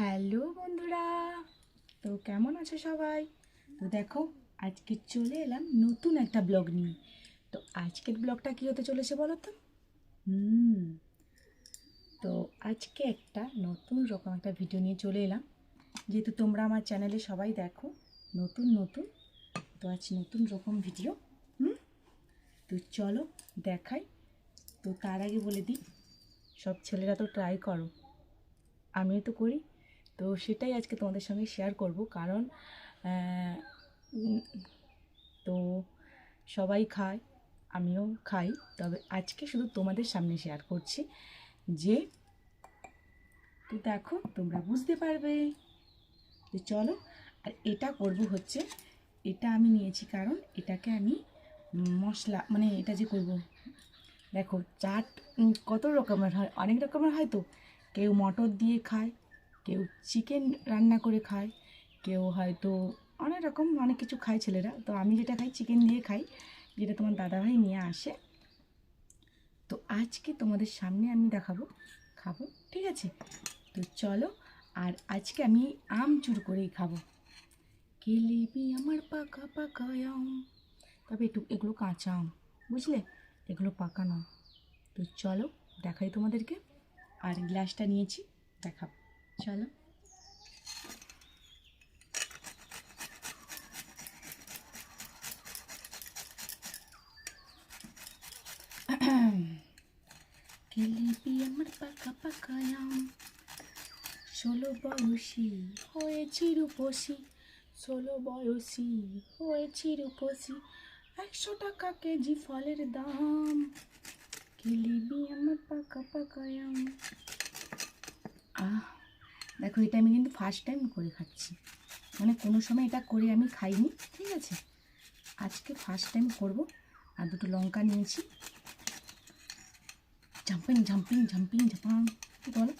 Hello বন্ধুরা, তো কেমন আছো সবাই? তো দেখো, আজকে চলে এলাম নতুন একটা ব্লগ নিয়ে। তো আজকের ব্লগটা কী হতে চলেছে বলো তো? হুম, তো আজকে একটা নতুন রকম একটা ভিডিও নিয়ে চলে এলাম। যেহেতু তোমরা আমার চ্যানেলে সবাই দেখো, নতুন নতুন, তো আজ নতুন রকম ভিডিও হুম? তো চলো দেখাই। তো তার আগে বলে দিই, সব ছেলেরা তো ট্রাই করো। আমিও তো করি। তো সেটাই আজকে তোমাদের সঙ্গে শেয়ার করব। কারণ তো সবাই খায়, আমিও খাই। তবে আজকে শুধু তোমাদের সামনে শেয়ার করছি যে, তো দেখো, তোমরা বুঝতে পারবে তো চলো, আর এটা করব হচ্ছে, এটা আমি নিয়েছি কারণ এটাকে আমি মশলা মানে এটা যে করব, দেখো, চাট কত রকমের হয়, অনেক রকমের হয় তো। কেউ মটর দিয়ে খায় কেউ চিকেন রান্না করে খায়, কেউ হয়তো অনেক রকম অনেক কিছু খায় ছেলেরা। তো আমি যেটা খাই চিকেন দিয়ে খাই, যেটা তোমার দাদাভাই নিয়ে আসে। তো আজকে তোমাদের সামনে আমি দেখাবো, খাব, ঠিক আছে? তো চলো, আর আজকে আমি আম চুর করেই খাব। কেলেবি আমার পাকা পাকা আম? তবে একটু, এগুলো কাঁচা আম, বুঝলে? এগুলো পাকা না তো চলো, দেখাই তোমাদেরকে। আর গ্লাসটা নিয়েছি, দেখাবো। চলো। কেলিপি আমার পাকা পাকা ষোলো বয়সী হয়েছি রূপসী। ষোলো বয়সী হয়েছি রূপসী। একশো টাকা কেজি ফলের দাম। কেলিবি আমার পাকা পাকা আহ দেখো, এটা আমি কিন্তু ফার্স্ট টাইম করে খাচ্ছি। মানে কোনো সময় এটা করে আমি খাইনি, ঠিক আছে? আজকে ফার্স্ট টাইম করব। আর দুটো লঙ্কা নিয়েছি। জাম্পিং জাম্পিং জাম্পিং ঝাপাং কি বলো?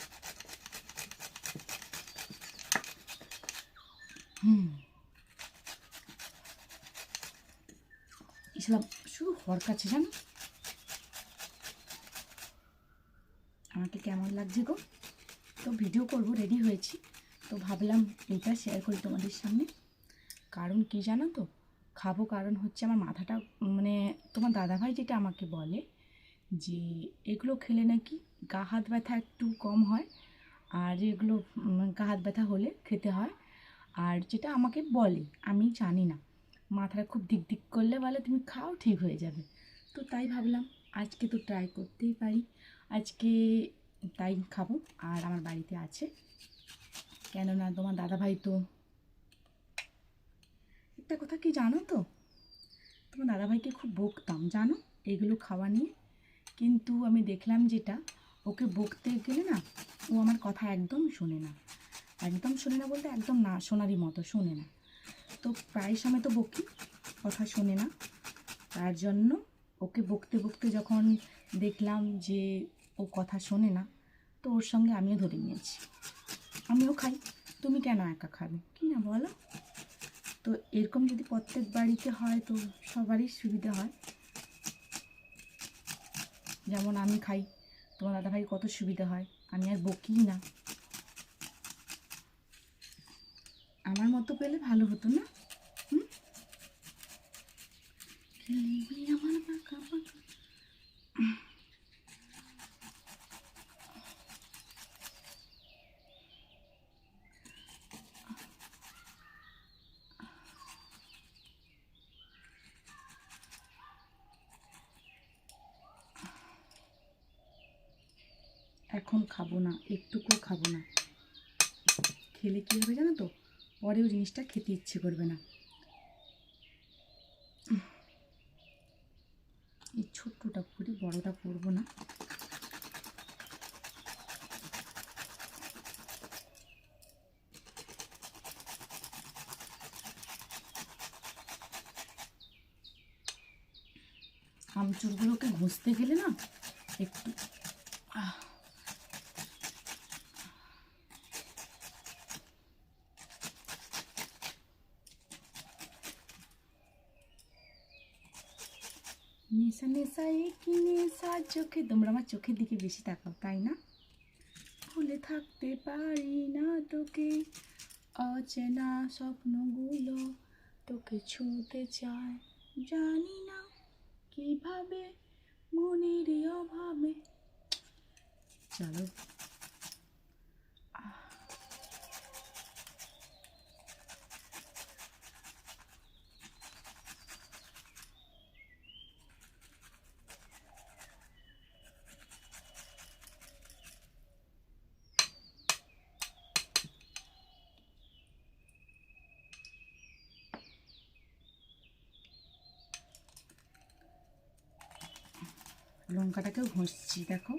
হুম। ইসলাম শুধু হরকাচ্ছে জানো? আমাকে কেমন লাগছে গো? তো ভিডিও করব রেডি হয়েছি। তো ভাবলাম এটা শেয়ার করি তোমাদের সামনে। কারণ কি জানো তো? খাব কারণ হচ্ছে আমার মাথাটা মানে তোমার দাদাভাই যেটা আমাকে বলে যে, এগুলো খেলে নাকি গা হাত ব্যথা একটু কম হয়, আর এগুলো গা হাত ব্যথা হলে খেতে হয়। আর যেটা আমাকে বলে, আমি জানি না। মাথাটা খুব দিক দিক করলে বলে, তুমি খাও, ঠিক হয়ে যাবে। তো তাই ভাবলাম, আজকে তো ট্রাই করতেই পারি। আজকে তাই খাব, আর আমার বাড়িতে আছে। কেননা তোমার দাদাভাই তো একটা কথা কি জানো তো? তোমার দাদাভাইকে খুব বকতাম, জানো? এগুলো খাওয়া নিয়ে। কিন্তু আমি দেখলাম যেটা, ওকে বকতে গেলে না, ও আমার কথা একদম শোনে না। একদম শোনে না বলতে একদম না শোনারই মতো শোনে না। তো প্রায় সময় তো বকি, কথা শোনে না। তার জন্য ওকে বকতে বকতে যখন দেখলাম যে ও কথা শোনে না তো ওর সঙ্গে আমিও ধরে নিয়েছি। আমিও খাই। তুমি কেন একা খাবে? কি না বলো? তো এরকম যদি প্রত্যেক বাড়িতে হয় তো সবারই সুবিধা হয়। যেমন আমি খাই, তোমার দাদাভাই কত সুবিধা হয়, আমি আর বকি না। আমার মতো পেলে ভালো হতো না হুম? খেলবি আমার পাকা পাকা এখন খাব না, একটুকুও খাব না। খেলে কী হবে জানো তো? পরেও জিনিসটা খেতে ইচ্ছে করবে না। এই ছোট্টটা করি বড়টা করব না। আমচুরগুলোকে ঘষতে গেলে না একটু, আহ নেশা নেশা কি নেশা? চোখে তোমরা আমার চোখের দিকে বেশি তাকাও, তাই না? ভুলে থাকতে পারি না তোকে। অচেনা স্বপ্নগুলো তোকে ছুঁতে চায়। জানি না কীভাবে মনের অভাবে। চলো। লঙ্কাটাকেও ঘষছি দেখো।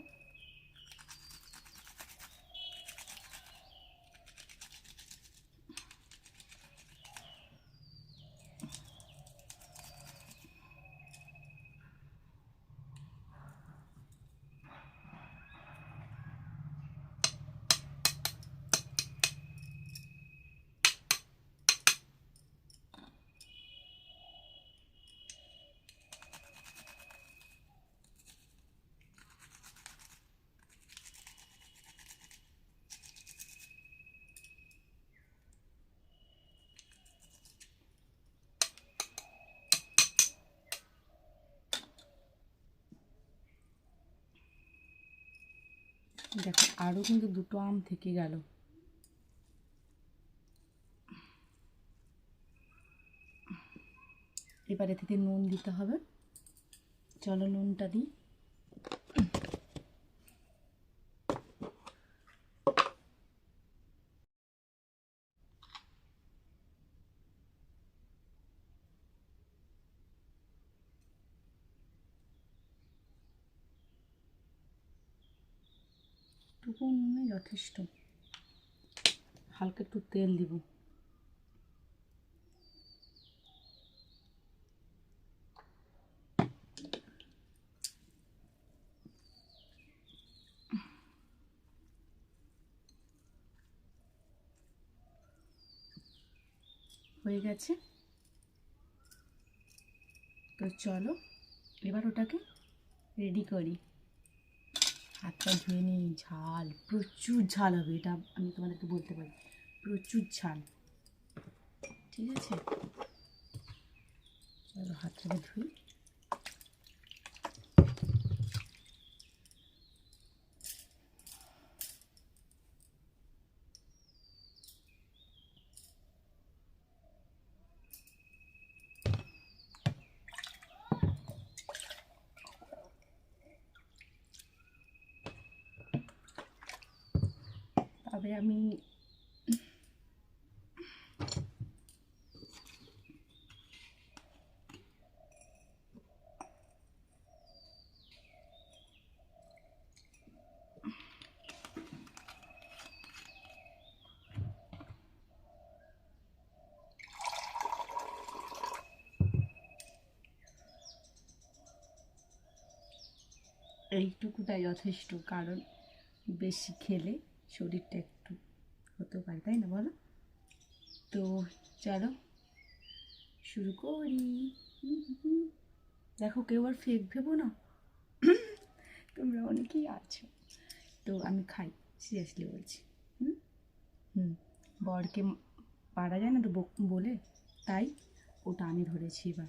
দেখো আরও কিন্তু দুটো আম থেকে গেল। এবারে থেকে নুন দিতে হবে। চলো নুনটা দিই। টুকু নুনে যথেষ্ট। হালকা একটু তেল দিব। হয়ে গেছে। তো চলো, এবার ওটাকে রেডি করি। হাতটা ধুয়ে নিই ঝাল, প্রচুর ঝাল হবে, এটা আমি তোমাদেরকে বলতে পারি। প্রচুর ঝাল। ঠিক আছে? চলো হাতটাকে ধুই। তবে আমি এইটুকুটাই যথেষ্ট কারণ বেশি খেলে শরীরটা হতে পারে, তাই না বলো? তো চলো, শুরু করি। দেখো, কেউ আর ফেক ভেবো না। তোমরা অনেকেই আছো। তো আমি খাই, সিরিয়াসলি বলছি। হুম? হুম, বরকে পারা যায় না তো বলে? তাই ওটা আমি ধরেছি এবার।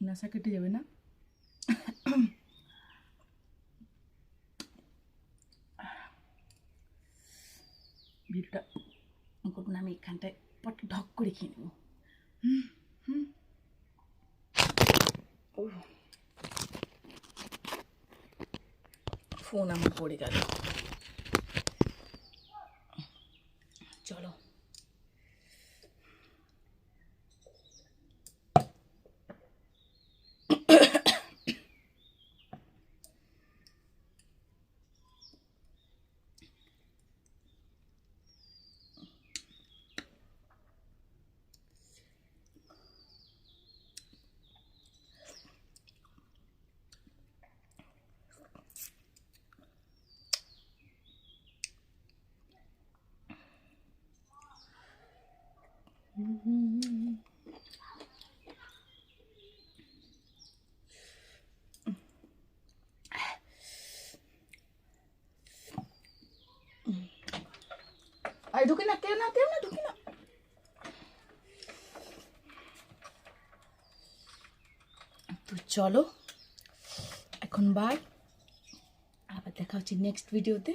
নেশা কেটে যাবে না ভিডিওটা না আমি এখানটায় পট ঢক করে খেয়ে নেব। ফোন আমার পড়ে গেল চলো আরে ঢুকে না, কেউ না কেউ না, ঢুকে না। তো চলো, এখন বাই আবার দেখা হচ্ছে নেক্সট ভিডিওতে